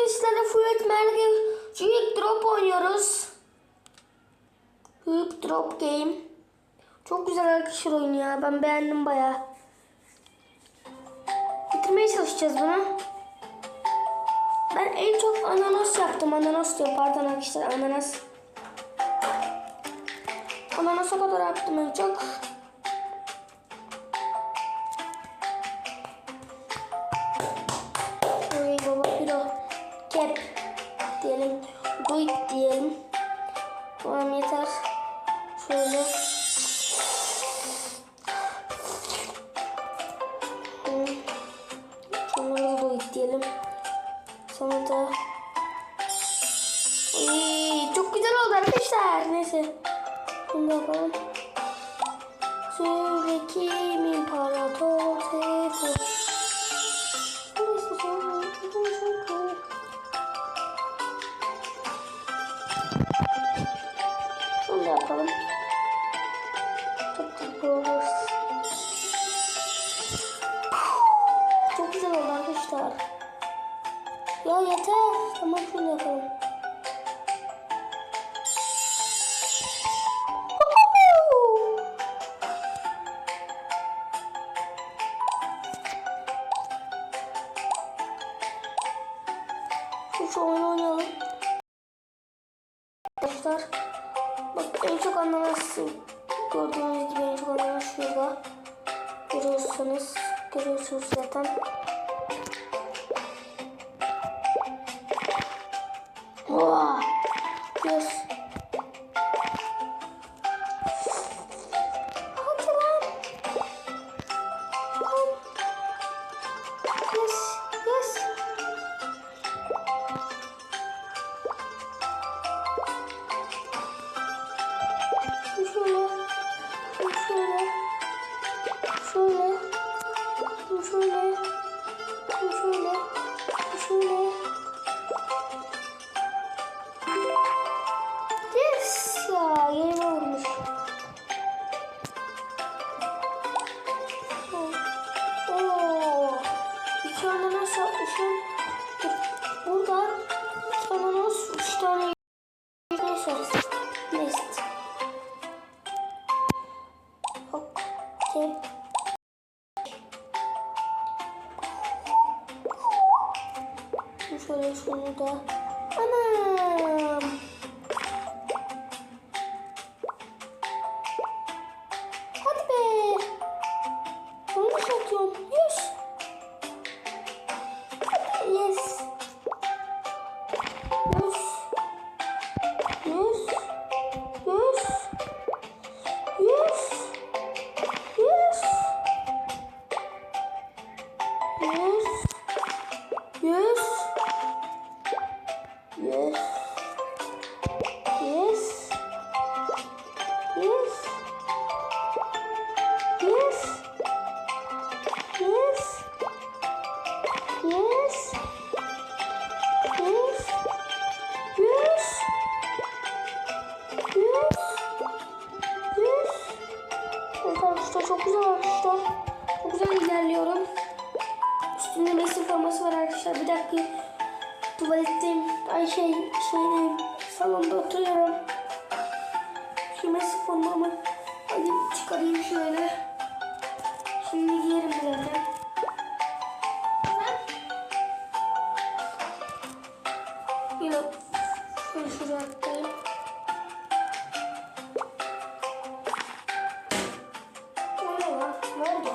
Bugün sizlerle Fluid Merge Drop oynuyoruz. Büyük Drop Game. Çok güzel arkadaşlar oyun ya. Ben beğendim bayağı. Bitirmeye çalışacağız bunu. Ben en çok ananas yaptım. Ananas diyor pardon arkadaşlar ananas. Ananas o kadar yaptım en çok. Sonra da Oy, çok güzel oldu arkadaşlar. Neyse. Bunu da yapalım. Sürekli imparator Tefo. Bunu da yapalım. Çok güzel Tamam şunu yapalım. Şu oyunu oynayalım. Arkadaşlar bak en çok anlamazsın. Gördüğünüz gibi en çok anlamaz şurada. Görüyorsunuz. Görüyorsunuz zaten. Şu anda nasıl yapmışım? Buradan ananas 3 tane neyse. Neyse. Hop. Tip. Şöyle şunu da. Ana. ki tuvaletteyim. Ay şey, şeydeyim. Salonda oturuyorum. Kime sıkılmamı alayım çıkarayım şöyle. Şimdi yerim zaten. Yine şöyle şuraya atlayayım. Nerede?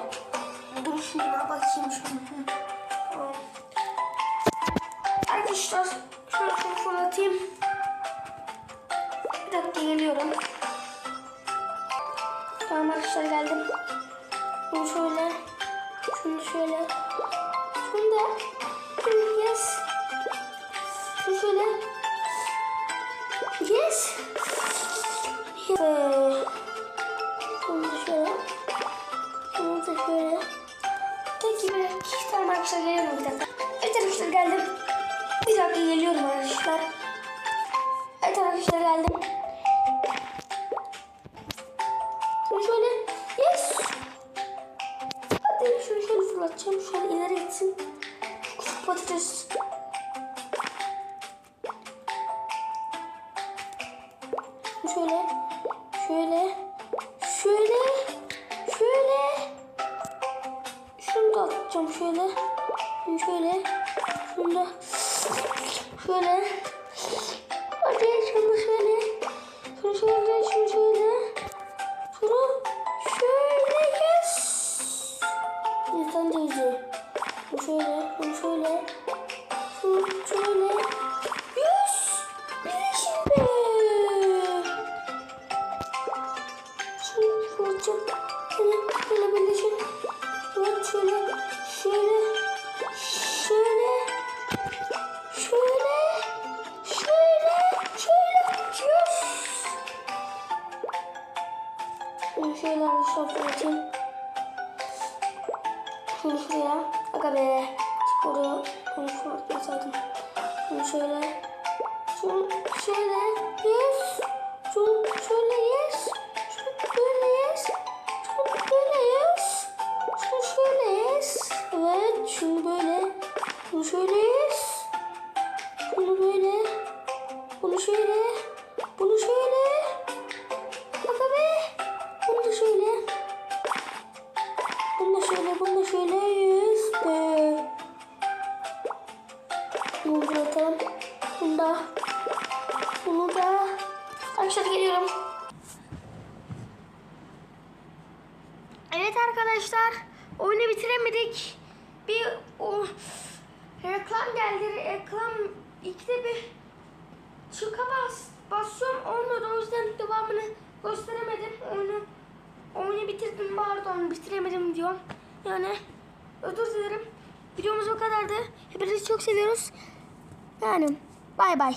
Dur şuna bakayım şuna. Arkadaşlar şöyle şunu fırlatayım. Bir dakika geliyorum. Tamam arkadaşlar geldim. Bunu şöyle. Şunu şöyle. Şunu da. Yes. Şunu şöyle. Yes. Evet. Bunu şöyle. Bunu da şöyle. Peki bir tamam arkadaşlar geliyorum bir dakika. Evet arkadaşlar geldim. Geliyorum arkadaşlar. Evet arkadaşlar geldim. Şunu şöyle. Yes. Hadi şunu şöyle fırlatacağım. Şöyle ileri gitsin. Küçük patates. Hadi şunu şöyle. Şunu şöyle, şunu arkadaşlar atayım. Şunu şuraya. Aga be. Şunu şuraya atmasaydım. Şunu şöyle. Şunu şöyle. Yes. Şunu şöyle yes. Arkadaşlar. Oyunu bitiremedik. Bir o reklam geldi. Reklam ikide bir çıka bas, basıyorum olmadı. O yüzden devamını gösteremedim. Oyunu oyunu bitirdim pardon bitiremedim diyorum. Yani özür dilerim. Videomuz bu kadardı. Hepinizi çok seviyoruz. Yani bay bay.